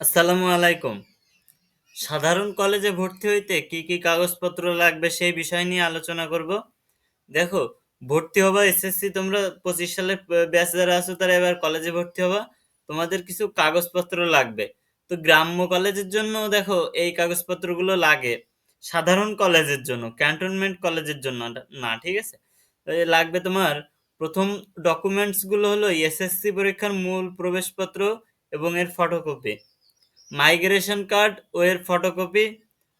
আসসালামু আলাইকুম। সাধারণ কলেজে ভর্তি হইতে কি কি কাগজপত্র লাগবে সেই বিষয় নিয়ে আলোচনা করব। দেখো, ভর্তি হবা, এসএসসি তোমরা পঁচিশ সালে ব্যাচ যারা আছো তারা এবার কলেজে ভর্তি হবা। তোমাদের কিছু কাগজপত্র লাগবে। তো গ্রাম্য কলেজের জন্য দেখো, এই কাগজপত্রগুলো লাগে। সাধারণ কলেজের জন্য, ক্যান্টনমেন্ট কলেজের জন্য, না ঠিক আছে? লাগবে তোমার, প্রথম ডকুমেন্টসগুলো হলো এসএসসি পরীক্ষার মূল প্রবেশপত্র এবং এর ফটোকপি মাইগ্রেশন কার্ড ও এর ফটোকপি,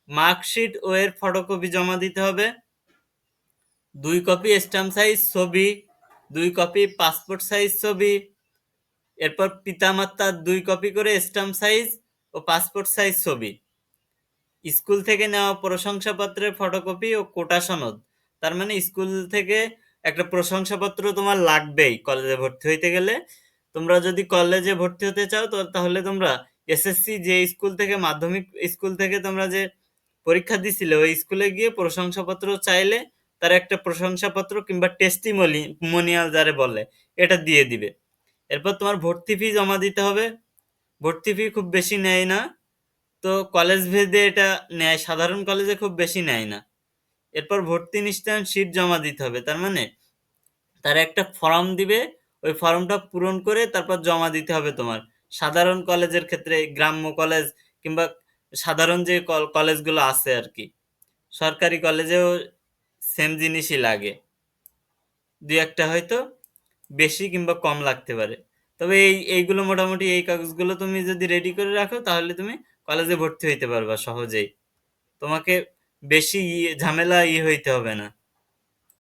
মার্কশিট ও এর ফটোকপি জমা দিতে হবে। দুই কপি স্ট্যাম্প সাইজ ছবি, দুই কপি পাসপোর্ট সাইজ ছবি, এরপর পিতামাতার দুই কপি করে স্ট্যাম্প সাইজ ও পাসপোর্ট সাইজ ছবি। স্কুল থেকে নেওয়া প্রশংসাপত্রের ফটোকপি ও কোটা সনদ, তার মানে স্কুল থেকে একটা প্রশংসাপত্র তোমার লাগবেই কলেজে ভর্তি হইতে গেলে। তোমরা যদি কলেজে ভর্তি হতে চাও তাহলে তোমরা এসএসসি যে স্কুল থেকে, মাধ্যমিক স্কুল থেকে তোমরা যে পরীক্ষা দিছিলে, ওই স্কুলে গিয়ে প্রশংসাপত্র চাইলে তার একটা প্রশংসাপত্র কিংবা টেস্টিমোনিয়াল যারে বলে, এটা দিয়ে দিবে। এরপর তোমার ভর্তি ফি জমা দিতে হবে। ভর্তি ফি খুব বেশি নেয় না। তো কলেজ ভেদে এটা নেয়, সাধারণ কলেজে খুব বেশি নেয় না। এরপর ভর্তি নিশ্চয়ন সিট জমা দিতে হবে। তার মানে তারা একটা ফর্ম দিবে, ওই ফর্মটা পূরণ করে তারপর জমা দিতে হবে তোমার। সাধারণ কলেজের ক্ষেত্রে, গ্রাম্য কলেজ কিংবা সাধারণ যে কলেজগুলো আছে আর কি, সরকারি কলেজেও সেম জিনিসই লাগে। দু একটা হয়তো বেশি কিংবা কম লাগতে পারে। তবে এই, এইগুলো মোটামুটি এই কাগজগুলো তুমি যদি রেডি করে রাখো, তাহলে তুমি কলেজে ভর্তি হইতে পারবা সহজেই। তোমাকে বেশি ঝামেলা ই হইতে হবে না।